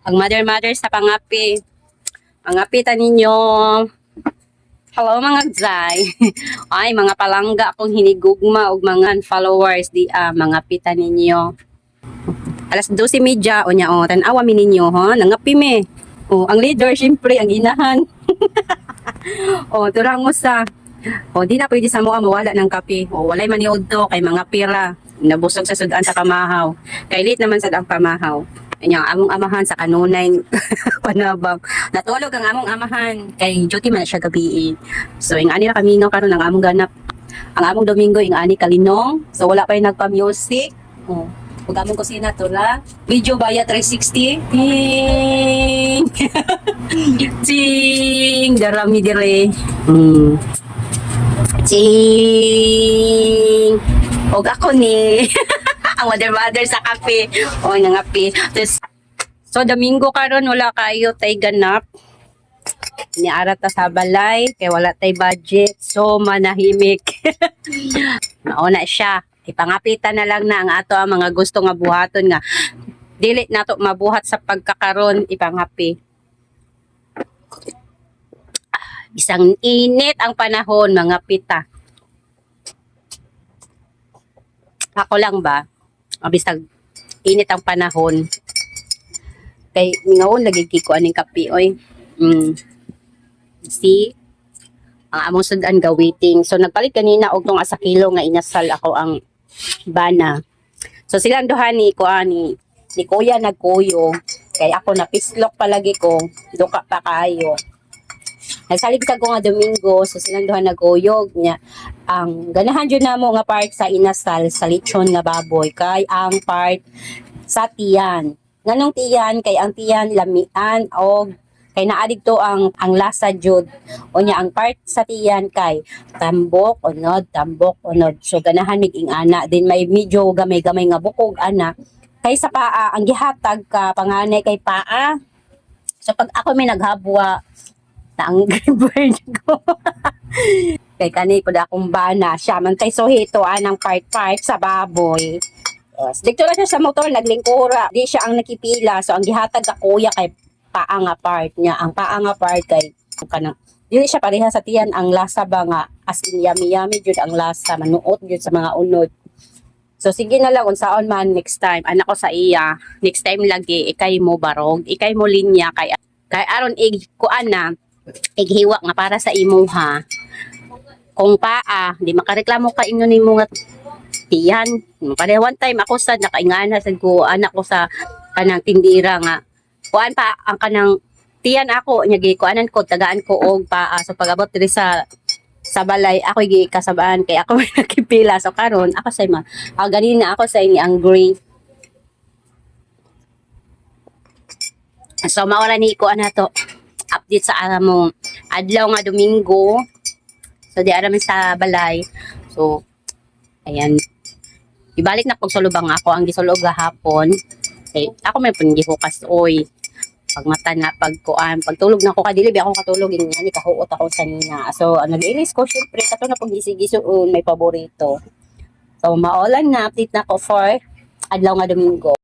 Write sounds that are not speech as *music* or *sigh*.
Ang mother-mother sa pangapi. Pangapitan ninyo. Hello mga gzay. *laughs* Ay, mga palangga akong hinigugma og mga followers di ah, mga pita ninyo. Alas 12:30 o nya o tan-awa mi ninyo ha, nangapi me. O, ang leader syempre ang inahan. *laughs* o, turang mo sa o, di na pwede sa mga mawala ng kape. O, walay maniod to kay mga pira. Nabusog sa sudan sa kamahaw. Kay late naman sa ang kamahaw. Kanya among amahan sa kanunay *laughs* panabang. Natulog ang among amahan kay duty man siya gabi. So ing ani ra kami no karon ang among ganap. Ang among Domingo ing ani kalinong. So wala pa nagpa-music. Oh. Ug among kusina to la. Video baya 360. Ting. *laughs* Ting. Darami dire. Hmm. Ting. Og ako ni. *laughs* ang mother-mother sa kape. O, nangapi. Tapos, so, Domingo karon wala kayo tay ganap. Niara ta sa balay, kay wala tay budget. So, manahimik. *laughs* Nauna siya. Ipangapitan na lang na ang ato ang mga gusto nga buhaton nga. Dili nato mabuhat sa pagkakaron ipangapi. Isang init ang panahon, mga pita. Ako lang ba? Abisag init ang panahon. Kay ngaon nagigiko aning kape oy. Mm. See? Ang among sudan ga waiting. So nagpalit kanina og tong asa kilo nga inasal ako ang bana. So silang duha ni ko ani ni kuya nagkuyo kay ako napislok palagi ko duka pa kayo. Nagsalig sa ko nga Domingo, so silang duha naguyog niya. Ang ganahan jud namo nga part sa inasal sa lechon nga baboy kay ang part sa tiyan. Nganong tiyan kay ang tiyan lamian og kay naadig to ang ang lasa jud. O niya ang part sa tiyan kay tambok unod, tambok unod. So ganahan mig ing ana din may medyo gamay-gamay nga bukog ana. Kay sa paa ang gihatag ka panganay kay paa. So pag ako may naghabwa na ang *laughs* bird ko. kay kani po akong bana siya man kay sohito anang part part sa baboy. Yes. Dito lang siya sa motor naglingkura. Di siya ang nakipila. So ang gihatag ka kuya kay paa nga part niya. Ang paa nga part kay kanang dili siya pareha sa tiyan ang lasa ba nga as in yummy yummy jud ang lasa manuot jud sa mga unod. So sige na lang unsaon man next time anak ko sa iya next time lagi ikay mo barog ikay mo linya kay kay aron ig kuan na ighiwa nga para sa imuha kung paa di makareklamo ka inyo nimo nga tiyan. Pare one time ako sa nakaingana sa ko anak ko sa kanang tindira nga. Kuan pa ang kanang tiyan ako nya gi kuanan ko tagaan ko og paa so pagabot diri sa sa balay ako gi kasabaan kay ako nakipila. So karon ako say ma ah, ganina ako sa ini ang gray so mawala ni ko ana to update sa mo adlaw nga domingo. So di ara man sa balay. So ayan. Ibalik na pag sulubang ako ang gisulog gahapon. Eh, ako may panggihukas oy. Pag mata na pagkuan pagtulog na ko kadili ako katulog ini ani kahuot ako sa niya so uh, nag-ilis ko syempre kato na pag gisig-gisuon may paborito. So maolan na update na ko for adlaw nga domingo